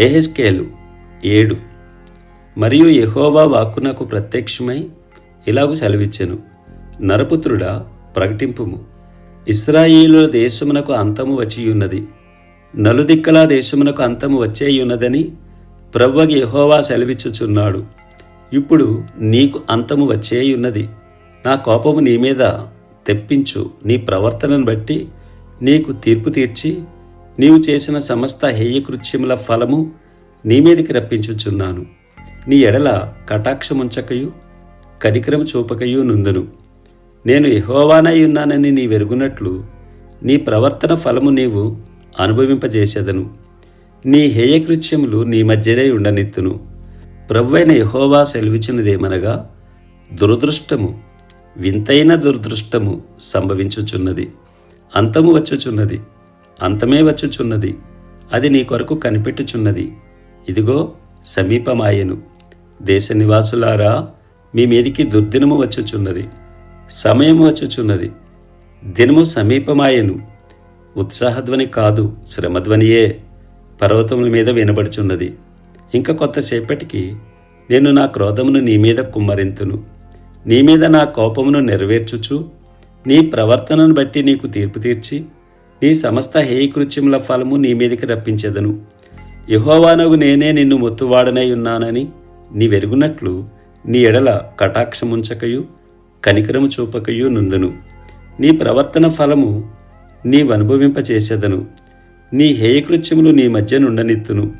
ఎహెస్కేలు ఏడు. మరియు యహోవా వాక్కు నాకు ప్రత్యక్షమై ఇలాగు సెలవిచ్చెను. నరపుత్రుడా ప్రకటింపుము. ఇస్రాయిలుల దేశమునకు అంతము వచ్చియున్నది. నలుదిక్కలా దేశమునకు అంతము వచ్చేయున్నదని ప్రవ్వగ యహోవా సెలవిచ్చుచున్నాడు. ఇప్పుడు నీకు అంతము వచ్చేయున్నది. నా కోపము నీ మీద తెప్పించు. నీ ప్రవర్తనను బట్టి నీకు తీర్పు తీర్చి నీవు చేసిన సమస్త హేయకృత్యముల ఫలము నీ మీదకి రప్పించుచున్నాను. నీ ఎడల కటాక్షముంచకయు కరిక్రమ చూపకయు నుందును. నేను యహోవానై ఉన్నానని నీ వెరుగునట్లు నీ ప్రవర్తన ఫలము నీవు అనుభవింపజేసేదను. నీ హేయకృత్యములు నీ మధ్యనే ఉండనిత్తును. ప్రభువైన యహోవా సెలవిచ్చినదేమనగా దురదృష్టము వింతైన దురదృష్టము సంభవించుచున్నది. అంతము వచ్చుచున్నది. అంతమే వచ్చుచున్నది. అది నీ కొరకు కనిపెట్టుచున్నది. ఇదిగో సమీపమాయెను. దేశ నివాసులారా మీ మీదికి దుర్దినము వచ్చుచున్నది. సమయం వచ్చుచున్నది. దినము సమీపమాయెను. ఉత్సాహధ్వని కాదు శ్రమధ్వనియే. పర్వతముల మీద వినబడుచున్నది. ఇంకా కొంతసేపటికి నేను నా క్రోధమును నీ మీద కుమ్మరింతును. నీ మీద నా కోపమును నెరవేర్చుచు నీ ప్రవర్తనను బట్టి నీకు తీర్పు తీర్చి నీ సమస్త హేయకృత్యముల ఫలము నీ మీదకి రప్పించెదను. యహోవానగు నేనే నిన్ను మొత్తువాడనై ఉన్నానని నీ వెరుగునట్లు నీ ఎడల కటాక్షముంచకయు కనికరము చూపకయు నుందును. నీ ప్రవర్తన ఫలము నీవనుభవింపచేసేదను నీ హేయకృత్యములు నీ మధ్య నుండనిత్తును.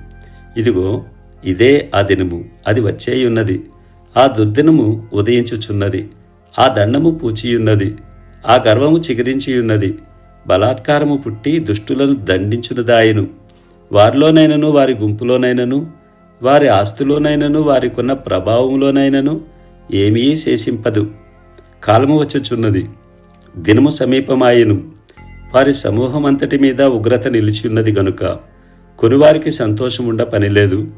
ఇదిగో ఇదే ఆ దినము. అది వచ్చేయున్నది. ఆ దుర్దినము ఉదయించుచున్నది. ఆ దండము పూచియున్నది. ఆ గర్వము చిగురించియున్నది. బలాత్కారము పుట్టి దుష్టులను దండించునుదాయను వారిలోనైనను వారి గుంపులోనైనను వారి ఆస్తులోనైనను వారికున్న ప్రభావములోనైనను ఏమీ శేషింపదు. కాలము వచ్చుచున్నది. దినము సమీపమాయెను. వారి సమూహం అంతటి మీద ఉగ్రత నిలిచియున్నది గనుక కొనువారికి సంతోషముండ పనిలేదు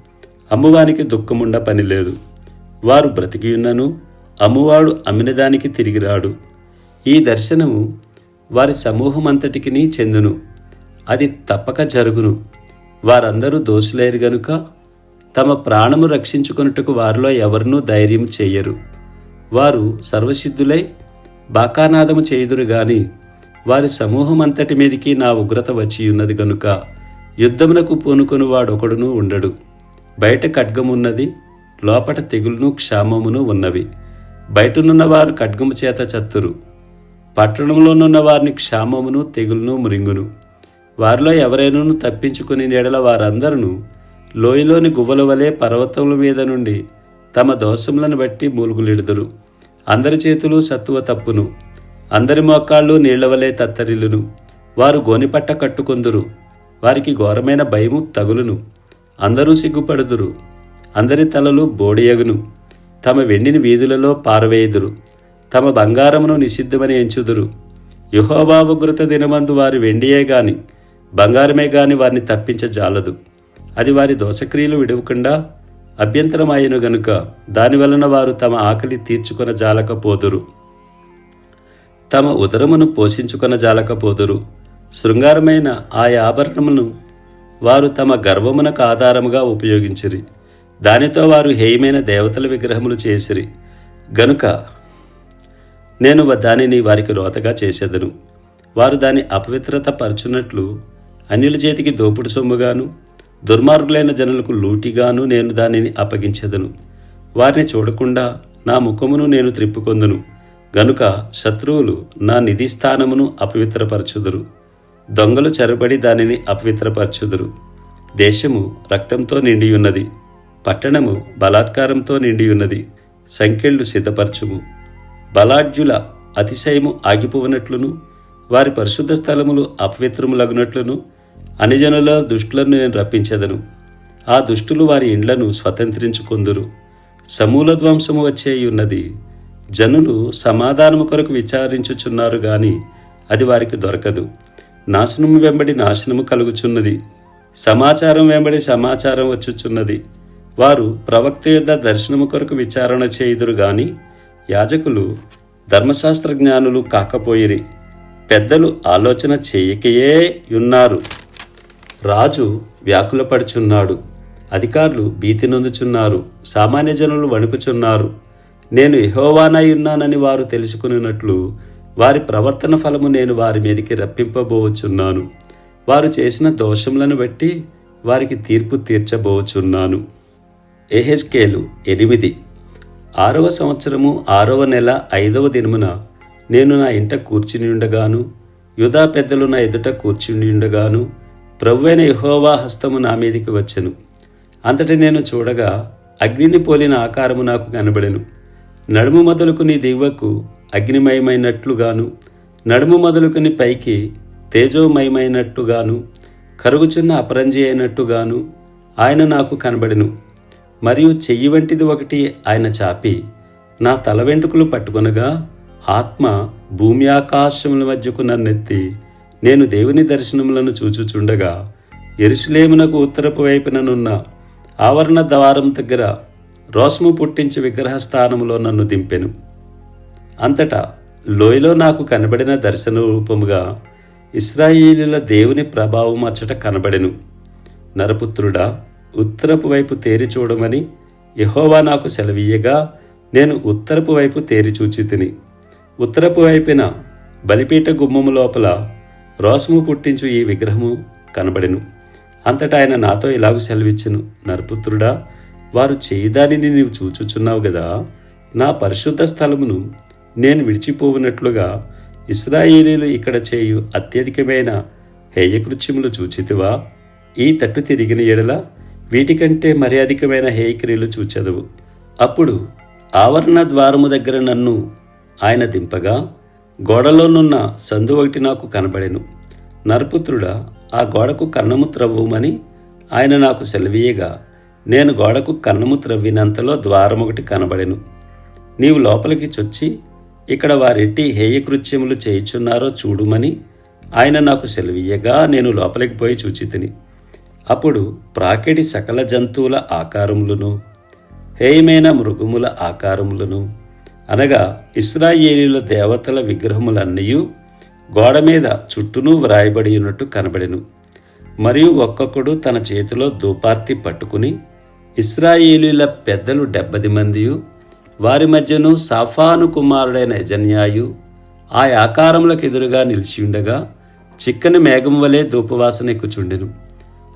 అమ్మువానికి దుఃఖముండ పనిలేదు. వారు బ్రతికియున్నను అమ్మువాడు అమ్మినదానికి తిరిగి రాడు ఈ దర్శనము వారి సమూహమంతటికి చెందును. అది తప్పక జరుగును. వారందరూ దోషులేరు గనుక తమ ప్రాణము రక్షించుకొనుటకు వారిలో ఎవరినూ ధైర్యం చెయ్యరు వారు సర్వసిద్ధులై బాకానాదము చేయుదురు గాని వారి సమూహం అంతటి మీదికి నా ఉగ్రత వచ్చి ఉన్నది గనుక యుద్ధమునకు పూనుకొని వాడొకడునూ ఉండడు. బయట ఖడ్గమున్నది లోపట తెగులును క్షామమును ఉన్నవి. బయటనున్న వారు ఖడ్గము చేత చత్తురు. పట్టణంలోనున్న వారిని క్షామమును తెగులును మృంగును. వారిలో ఎవరైనాను తప్పించుకుని నీడల వారందరూ లోయలోని గువ్వల వలె పర్వతముల మీద నుండి తమ దోషములను బట్టి మూలుగులిడుదురు. అందరి చేతులు సత్తువ తప్పును. అందరి మోకాళ్ళు నీళ్ళవలే తత్తరిల్లును. వారు గోనిపట్ట కట్టుకొందురు. వారికి ఘోరమైన భయము తగులును. అందరూ సిగ్గుపడుదురు. అందరి తలలు బోడియగును. తమ వెండిని వీధులలో పారవేయుదురు. తమ బంగారమును నిషిద్ధమని ఎంచుదురు. యుహోవా ఉగ్రత దినమందు వారి వెండియే గాని బంగారమే గాని వారిని తప్పించజాలదు. అది వారి దోషక్రియలు విడవకుండా అభ్యంతరమాయను గనుక దానివలన వారు తమ ఆకలి తీర్చుకొన జాలకపోదురు. తమ ఉదరమును పోషించుకొన జాలకపోదురు. శృంగారమైన ఆ ఆభరణమును వారు తమ గర్వమునకు ఆధారముగా ఉపయోగించిరి. దానితో వారు హేయమైన దేవతల విగ్రహములు చేసిరి. గనుక నేను దానిని వారికి రోతగా చేసేదను. వారు దాని అపవిత్రత పరచునట్లు అన్యుల చేతికి దోపుడు సొమ్ముగాను దుర్మార్గులైన జనులకు లూటిగాను నేను దానిని అప్పగించెదను. వారిని చూడకుండా నా ముఖమును నేను త్రిప్పుకొందును. గనుక శత్రువులు నా నిధి స్థానమును అపవిత్రపరచుదురు. దొంగలు చెరబడి దానిని అపవిత్రపరచుదురు. దేశము రక్తంతో నిండియున్నది పట్టణము బలాత్కారంతో నిండియున్నది సంఖ్యలు సిద్ధపరచుము. బలాఢ్యుల అతిశయము ఆగిపోవునట్లును వారి పరిశుద్ధ స్థలములు అపవిత్రములగునట్లును అనిజనుల దుష్టులను నేను రప్పించెదను. ఆ దుష్టులు వారి ఇండ్లను స్వతంత్రించుకొందురు. సమూల ధ్వంసము వచ్చేయి ఉన్నది. జనులు సమాధానము కొరకు విచారించుచున్నారు గాని అది వారికి దొరకదు. నాశనము వెంబడి నాశనము కలుగుచున్నది. సమాచారం వెంబడి సమాచారం వచ్చుచున్నది. వారు ప్రవక్త యొద్ద దర్శనము కొరకు విచారణ చేయుదురు గాని యాజకులు ధర్మశాస్త్ర జ్ఞానులు కాకపోయిరి పెద్దలు ఆలోచన చేయకయే ఉన్నారు రాజు వ్యాకులపడుచున్నాడు అధికారులు భీతి నొందుచున్నారు సామాన్య జనులు వణుకుచున్నారు. నేను యహోవానై ఉన్నానని వారు తెలుసుకున్నట్లు వారి ప్రవర్తన ఫలము నేను వారి మీదకి రప్పింపబోవచ్చున్నాను వారు చేసిన దోషములను బట్టి వారికి తీర్పు తీర్చబోవచ్చున్నాను ఎహెజ్కేలు ఎనిమిది ఆరవ సంవత్సరము ఆరవ నెల ఐదవ దినమున నేను నా ఇంట కూర్చునిండగాను యుధా పెద్దలు నా ఎదుట కూర్చుని ప్రవ్వైన యహోవా హస్తము నా మీదికి వచ్చెను. అంతటి నేను చూడగా అగ్నిని పోలిన ఆకారము నాకు కనబడెను. నడుము మొదలుకుని దివ్వకు అగ్నిమయమైనట్లుగాను నడుము మొదలుకుని పైకి తేజోమయమైనట్టుగాను కరుగుచున్న అపరంజి అయినట్టుగాను ఆయన నాకు కనబడెను. మరియు చెయ్యి వంటిది ఒకటి ఆయన చాపి నా తల వెంట్రుకలు పట్టుకొనగా ఆత్మ భూమి ఆకాశముల మధ్యకు నన్నెత్తి నేను దేవుని దర్శనములను చూచుచుండగా ఎరుసలేమునకు ఉత్తరపు వైపుననున్న ఆవరణ ద్వారం దగ్గర రోషము పుట్టించి విగ్రహస్థానములో నన్ను దింపెను. అంతటా లోయలో నాకు కనబడిన దర్శన రూపముగా ఇస్రాయేలీల దేవుని ప్రభావం అచ్చట కనబడెను. నరపుత్రుడా ఉత్తరపు వైపు తేరి చూడమని యహోవా నాకు సెలవీయగా నేను ఉత్తరపు వైపు తేరి చూచి తిని ఉత్తరపు వైపున బలిపీఠ గుమ్మము లోపల రోసము పుట్టించు ఈ విగ్రహము కనబడెను. అంతటా ఆయన నాతో ఇలాగ సెలవిచ్చెను. నరపుత్రుడా వారు చేయదానిని నీవు చూచుచున్నావు కదా నా పరిశుద్ధ స్థలమును నేను విడిచిపోవునట్లుగా ఇస్రాయేలీలు ఇక్కడ చేయు అత్యధికమైన హేయకృత్యములు చూచితివా? ఈ తట్టు తిరిగిన ఎడల వీటికంటే మరి అధికమైన హేయక్రియలు చూచెదవు. అప్పుడు ఆవరణ ద్వారము దగ్గర నన్ను ఆయన దింపగా గోడలోనున్న సందు ఒకటి నాకు కనబడెను. నరపుత్రుడా ఆ గోడకు కన్నము త్రవ్వుమని ఆయన నాకు సెలవీయగా నేను గోడకు కన్నము త్రవ్వినంతలో ద్వారం ఒకటి కనబడెను. నీవు లోపలికి చొచ్చి ఇక్కడ వారెట్టి హేయకృత్యములు చేయుచున్నారో చూడుమని ఆయన నాకు సెలవీయగా నేను లోపలికి పోయి చూచితిని. అప్పుడు ప్రాకెటి సకల జంతువుల ఆకారములను హేయమైన మృగముల ఆకారములను అనగా ఇస్రాయేలీల దేవతల విగ్రహములన్నయూ గోడ మీద చుట్టూనూ వ్రాయబడి ఉన్నట్టు కనబడెను. మరియు ఒక్కొక్కడు తన చేతిలో దూపార్తి పట్టుకుని ఇస్రాయేలీల పెద్దలు డెబ్బది మందియు వారి మధ్యను సాఫాను కుమారుడైన యజన్యాయు ఆ ఆకారములకు ఎదురుగా నిలిచి ఉండగా చిక్కని మేఘం వలె ధూపవాసన ఎక్కుచుండెను.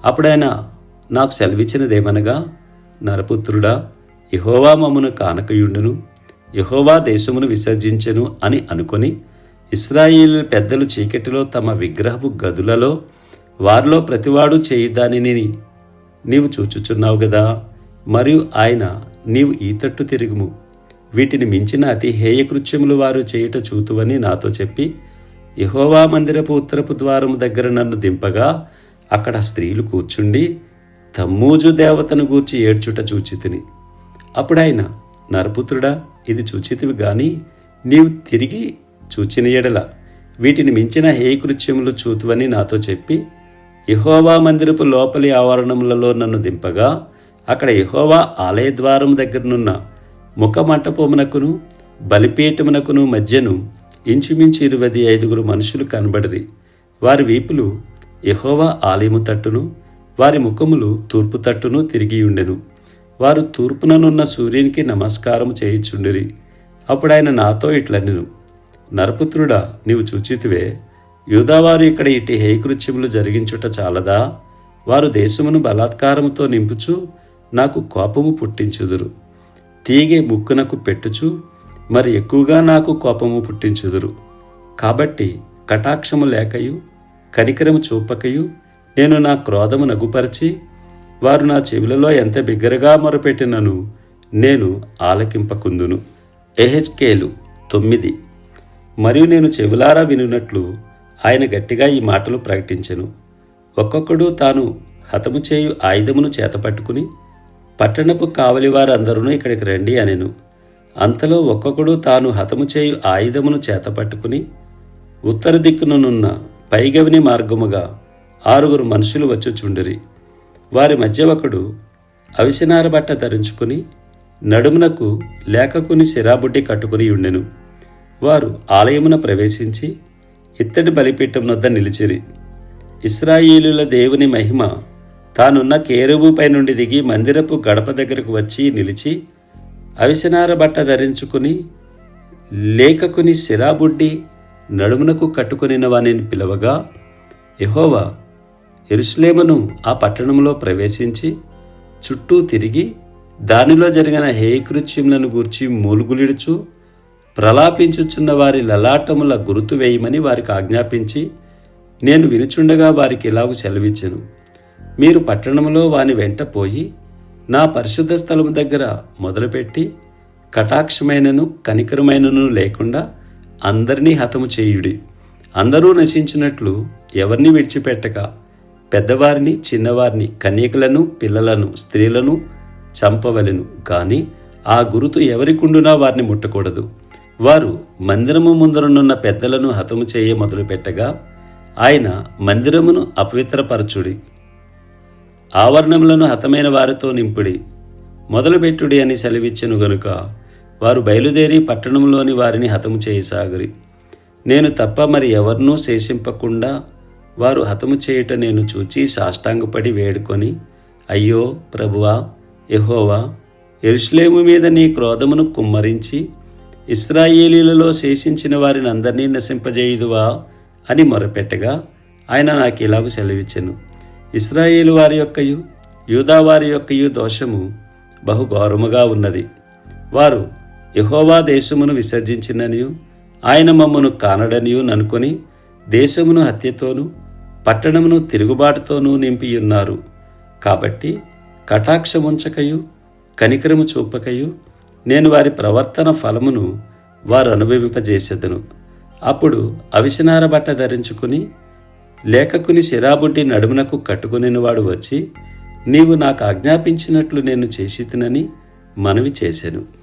అప్పుడైనా నాకు సెలవిచ్చినదేమనగా నరపుత్రుడా యహోవా మమ్మును కానకయుండును యహోవా దేశమును విసర్జించెను అని అనుకొని ఇస్రాయిల్ పెద్దలు చీకటిలో తమ విగ్రహపు గదులలో వారిలో ప్రతివాడు చేయుదానిని నీవు చూచుచున్నావు కదా మరియు ఆయన నీవు ఈతట్టు తిరుగుము. వీటిని మించిన అతి హేయకృత్యములు వారు చేయుట చూతువని నాతో చెప్పి యహోవా మందిరపు ఉత్తరపు ద్వారము దగ్గర నన్ను దింపగా అక్కడ స్త్రీలు కూర్చుండి తమ్మూజు దేవతను గూర్చి ఏడ్చుట చూచితిని అప్పుడాయన నరపుత్రుడా ఇది చూచితివి గాని నీవు తిరిగి చూచిన ఎడల వీటిని మించిన హేకృత్యములు చూతువని నాతో చెప్పి యహోవా మందిరపు లోపలి ఆవరణములలో నన్ను దింపగా అక్కడ యహోవా ఆలయ ద్వారం దగ్గరనున్న ముఖమంటపమునకును బలిపీఠమునకును మధ్యను ఇంచుమించు ఇరవై ఐదుగురు మనుషులు కనబడిరి. వారి వీపులు యహోవా ఆలయము తట్టును వారి ముఖములు తూర్పు తట్టును తిరిగి ఉండెను వారు తూర్పుననున్న సూర్యునికి నమస్కారం చేయుచుండిరి. అప్పుడు ఆయన నాతో ఇట్లనెను నరపుత్రుడా నీవు చూచితివే యూదావారు ఇక్కడ ఇటు హేకృత్యములు జరిగించుట చాలదా? వారు దేశమును బలాత్కారముతో నింపుచు నాకు కోపము పుట్టించుదురు. తీగే ముక్కునకు పెట్టుచు మరి ఎక్కువగా నాకు కోపము పుట్టించుదురు. కాబట్టి కటాక్షము లేకయు కనికరము చూపకయు. నేను నా క్రోధము నగుపరిచి వారు నా చెవులలో ఎంత బిగ్గరగా మొరపెట్టినను నేను ఆలకింపకుందును. ఎహెచ్కేలు తొమ్మిది. మరియు నేను చెవులారా వినున్నట్లు ఆయన గట్టిగా ఈ మాటలు ప్రకటించెను. ఒక్కొక్కడు తాను హతము చేయు ఆయుధమును చేతపట్టుకుని పట్టణపు కావలివారందరూ ఇక్కడికి రండి అనెను. అంతలో ఒక్కొక్కడు తాను హతము చేయు ఆయుధమును చేతపట్టుకుని ఉత్తర దిక్కునున్న పైగవిని మార్గముగా ఆరుగురు మనుషులు వచ్చుచుండిరి. వారి మధ్య ఒకడు అవిసినార బట్ట ధరించుకుని నడుమునకు లేఖకుని సిరాబుడ్డి కట్టుకుని ఉండెను వారు ఆలయమున ప్రవేశించి ఇత్తడి బలిపీఠం వద్ద నిలిచిరి. ఇస్రాయేలుల దేవుని మహిమ తానున్న కేరువుపై నుండి దిగి మందిరపు గడప దగ్గరకు వచ్చి నిలిచి అవిసనార బట్ట ధరించుకుని లేఖకుని శిరాబుడ్డి నడుమునకు కట్టుకునిన వానిని పిలవగా యహోవా ఎరుసలేమును ఆ పట్టణంలో ప్రవేశించి చుట్టూ తిరిగి దానిలో జరిగిన హేయకృత్యములను గూర్చి మూలుగులిడుచు ప్రలాపించుచున్న వారి లలాటముల గుర్తు వేయమని వారికి ఆజ్ఞాపించి నేను వినుచుండగా వారికి ఇలాగ సెలవిచ్చెను. మీరు పట్టణంలో వాని వెంట పోయి నా పరిశుద్ధ స్థలము దగ్గర మొదలుపెట్టి కటాక్షమైనను కనికరమైనను లేకుండా అందరినీ హతము చేయుడి. అందరూ నశించినట్లు ఎవరిని విడిచిపెట్టక? పెద్దవారిని చిన్నవారిని కన్యకలను పిల్లలను స్త్రీలను చంపవలెను. గాని ఆ గురుతు ఎవరికుండునా వారిని ముట్టకూడదు. వారు మందిరము ముందరనున్న పెద్దలను హతము చేయ మొదలుపెట్టగా ఆయన మందిరమును అపవిత్రపరచుడి. ఆవరణములను హతమైన వారితో నింపుడి. మొదలుపెట్టుడి అని సెలవిచ్చెను గనుక వారు బయలుదేరి పట్టణంలోని వారిని హతము చేయసాగిరి. నేను తప్ప మరి ఎవరినూ శేషింపకుండా వారు హతము చేయుట నేను చూచి సాష్టాంగపడి వేడుకొని అయ్యో ప్రభువా ఎహోవా ఎరుస్లేము మీద నీ క్రోధమును కుమ్మరించి ఇస్రాయేలీలలో శేషించిన వారిని అందరినీ నశింపజేయుదువా అని మొరపెట్టగా ఆయన నాకు ఇలాగ సెలవిచ్చెను. ఇస్రాయేలు వారి యొక్కయు యూదా వారి యొక్కయు దోషము బహుఘోరముగా ఉన్నది. వారు యహోవా దేశమును విసర్జించిననియు ఆయన మమ్మను కానడనియు ననుకొని దేశమును హత్యతోనూ పట్టణమును తిరుగుబాటుతోనూ నింపియున్నారు. కాబట్టి కటాక్షముంచకయు కనికరము చూపకయు నేను వారి ప్రవర్తన ఫలమును వారు అనుభవింపజేసేదను అప్పుడు అవిశనార బట్ట ధరించుకుని లేఖకుని శిరాబుడ్డి నడుమునకు కట్టుకునేవాడు వచ్చి నీవు నాకు ఆజ్ఞాపించినట్లు నేను చేసి మనవి చేశాను